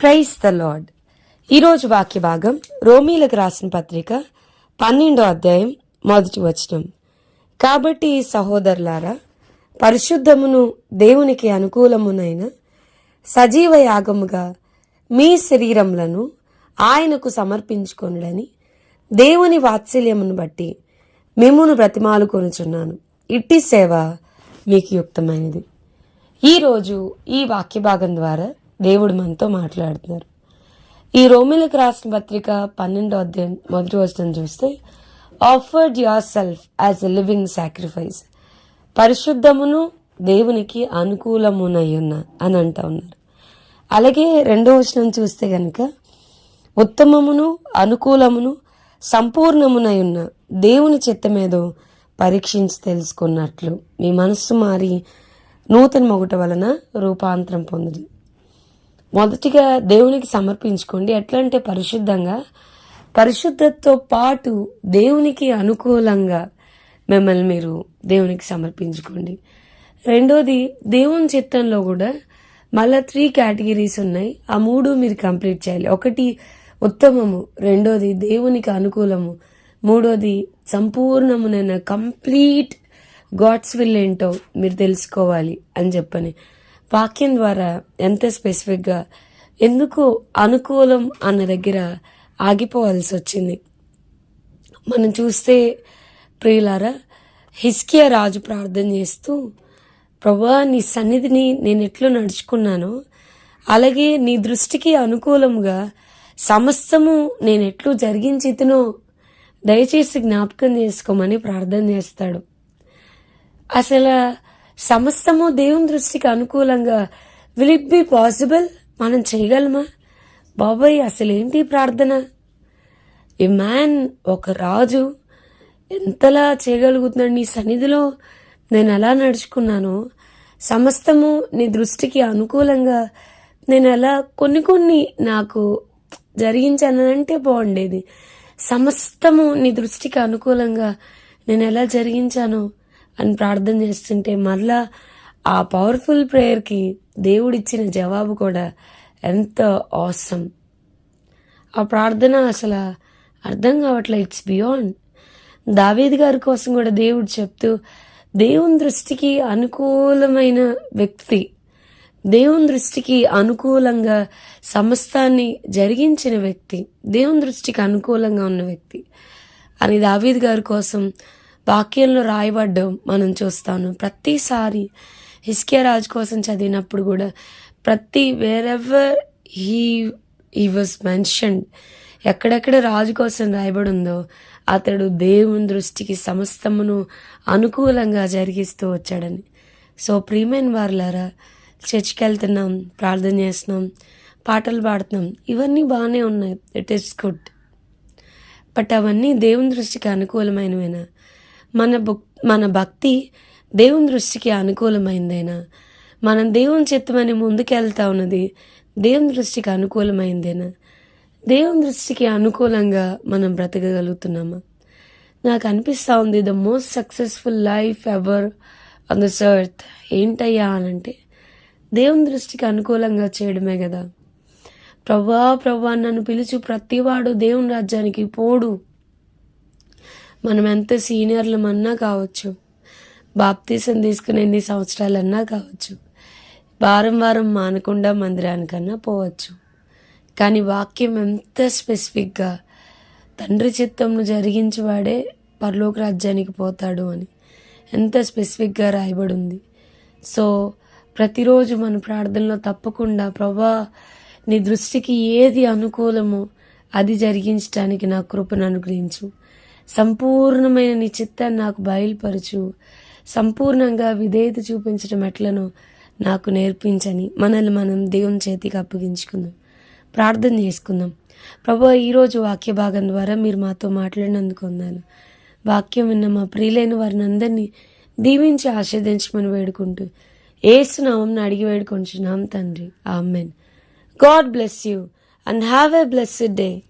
Praise the lord ఈరోజు వాక్య భాగం రోమీలకు రాసిన పత్రిక పన్నెండో అధ్యాయం మొదటి వచనం. కాబట్టి సహోదరులారా పరిశుద్ధమును దేవునికి అనుకూలమునైన సజీవ యాగముగా మీ శరీరములను ఆయనకు సమర్పించుకొనుడని దేవుని వాత్సల్యమును బట్టి మిమ్మును బ్రతిమాలు కొనుచున్నాను ఇట్టి సేవ మీకు యుక్తమైనది. ఈరోజు ఈ వాక్య భాగం ద్వారా దేవుడు మనతో మాట్లాడుతున్నారు. ఈ రోమిలకు రాసిన పత్రిక పన్నెండో అధ్యాయం మొదటి వచనం చూస్తే offered yourself as a living sacrifice పరిశుద్ధమును దేవునికి అనుకూలమునై ఉన్న అని అంటా ఉన్నారు. అలాగే రెండో వచనం చూస్తే కనుక ఉత్తమమును అనుకూలమును సంపూర్ణమునై ఉన్న దేవుని చిత్తమేదో పరీక్షించి తెలుసుకున్నట్లు. మీ మనస్సు మారి నూతన మొగుట వలన రూపాంతరం పొందుతుంది మొదటిగా దేవునికి సమర్పించుకోండి. ఎట్లా అంటే పరిశుద్ధంగా పరిశుద్ధతతో పాటు దేవునికి అనుకూలంగా మిమ్మల్ని మీరు దేవునికి సమర్పించుకోండి. రెండోది దేవుని చిత్తంలో కూడా మళ్ళా త్రీ కేటగిరీస్ ఉన్నాయి. ఆ మూడు మీరు కంప్లీట్ చేయాలి. ఒకటి ఉత్తమము రెండోది దేవునికి అనుకూలము మూడోది సంపూర్ణమునైన కంప్లీట్ గాడ్స్ విల్ ఏంటో మీరు తెలుసుకోవాలి అని చెప్పని. వాక్యం ద్వారా ఎంత స్పెసిఫిక్గా ఎందుకు అనుకూలం అన్న దగ్గర ఆగిపోవాల్సి వచ్చింది. మనం చూస్తే ప్రియులారా హిస్కియా రాజు ప్రార్థన చేస్తూ ప్రభా నీ సన్నిధిని నేను ఎట్లు నడుచుకున్నానో అలాగే నీ దృష్టికి అనుకూలంగా సమస్తము నేను ఎట్లు జరిగించితునో దయచేసి జ్ఞాపకం చేసుకోమని ప్రార్థన చేస్తాడు. అసలు సమస్తము దేవుని దృష్టికి అనుకూలంగా విల్ ఇట్ బి పాసిబుల్? మనం చేయగలమా? బాబాయ్ అసలు ఏంటి ప్రార్థన? ఈ మ్యాన్ ఒక రాజు ఎంతలా చేయగలుగుతున్నాడు? నీ సన్నిధిలో నేను ఎలా నడుచుకున్నానో సమస్తము నీ దృష్టికి అనుకూలంగా నేను ఎలా కొన్ని కొన్ని నాకు జరిగించానంటే బాగుండేది. సమస్తము నీ దృష్టికి అనుకూలంగా నేను ఎలా జరిగించాను అని ప్రార్థన చేస్తుంటే మళ్ళా ఆ పవర్ఫుల్ ప్రేయర్కి దేవుడిచ్చిన జవాబు కూడా ఎంత అవసరం ఆ ప్రార్థన అసలు అర్థం కావట్లే ఇట్స్ బియాండ్ దావేది గారి కోసం కూడా దేవుడు చెప్తూ దేవుని దృష్టికి అనుకూలమైన వ్యక్తి దేవుని దృష్టికి అనుకూలంగా సమస్తాన్ని జరిగించిన వ్యక్తి దేవుని దృష్టికి అనుకూలంగా ఉన్న వ్యక్తి అని దావీద్ గారి కోసం వాక్యంలో రాయబడ్డం మనం చూస్తాను. ప్రతిసారి హిస్కే రాజు కోసం చదివినప్పుడు కూడా ప్రతి wherever he he was mentioned ఎక్కడెక్కడ రాజు కోసం రాయబడి ఉందో అతడు దేవుని దృష్టికి సమస్తమును అనుకూలంగా జరిగిస్తూ వచ్చాడని. సో ప్రియమైన వారులారా చర్చికి వెళ్తున్నాం ప్రార్థన చేస్తున్నాం పాటలు పాడుతున్నాం. ఇవన్నీ బాగానే ఉన్నాయి. ఇట్ ఈస్ గుడ్ బట్ అవన్నీ దేవుని దృష్టికి అనుకూలమైనవేనా? మన భక్ మన భక్తి దేవుని దృష్టికి అనుకూలమైందేనా? మనం దేవుని చిత్తమని ముందుకెళ్తా ఉన్నది దేవుని దృష్టికి అనుకూలమైందేనా? దేవుని దృష్టికి అనుకూలంగా మనం బ్రతకగలుగుతున్నామా? నాకు అనిపిస్తూ ఉంది the most successful life ever on this earth ఏంటయ్యా అనంటే దేవుని దృష్టికి అనుకూలంగా చేయడమే కదా. ప్రభా ప్రభా నన్ను పిలుచు ప్రతివాడు దేవుని రాజ్యానికి పోడు. మనం ఎంత సీనియర్లమన్నా కావచ్చు బాప్తీసం తీసుకుని ఎన్ని సంవత్సరాలన్నా కావచ్చు వారం వారం మానకుండా మందిరానికన్నా పోవచ్చు. కానీ వాక్యం ఎంత స్పెసిఫిక్గా తండ్రి చిత్తంను జరిగించేవాడే పరలోక రాజ్యానికి పోతాడు అని ఎంత స్పెసిఫిక్గా రాయబడి ఉంది సో ప్రతిరోజు మన ప్రార్థనలో తప్పకుండా ప్రభా నీ దృష్టికి ఏది అనుకూలమో అది జరిగించడానికి నా కృపను అనుగ్రహించు. సంపూర్ణమైన నీ చిత్తాన్ని నాకు బయలుపరచు. సంపూర్ణంగా విధేయత చూపించడం ఎట్లను నాకు నేర్పించని మనల్ని మనం దేవుని చేతికి అప్పగించుకుందాం. ప్రార్థన చేసుకుందాం. ప్రభు ఈరోజు వాక్య భాగం ద్వారా మీరు మాతో మాట్లాడినందుకు ఉన్నాను వాక్యం విన్న మా ప్రియులైన వారిని అందరినీ దీవించి ఆస్వాదించమని వేడుకుంటూ ఏసునామం అడిగి వేడుకుంటున్నాం తండ్రి. Amen. God bless you and have a blessed day.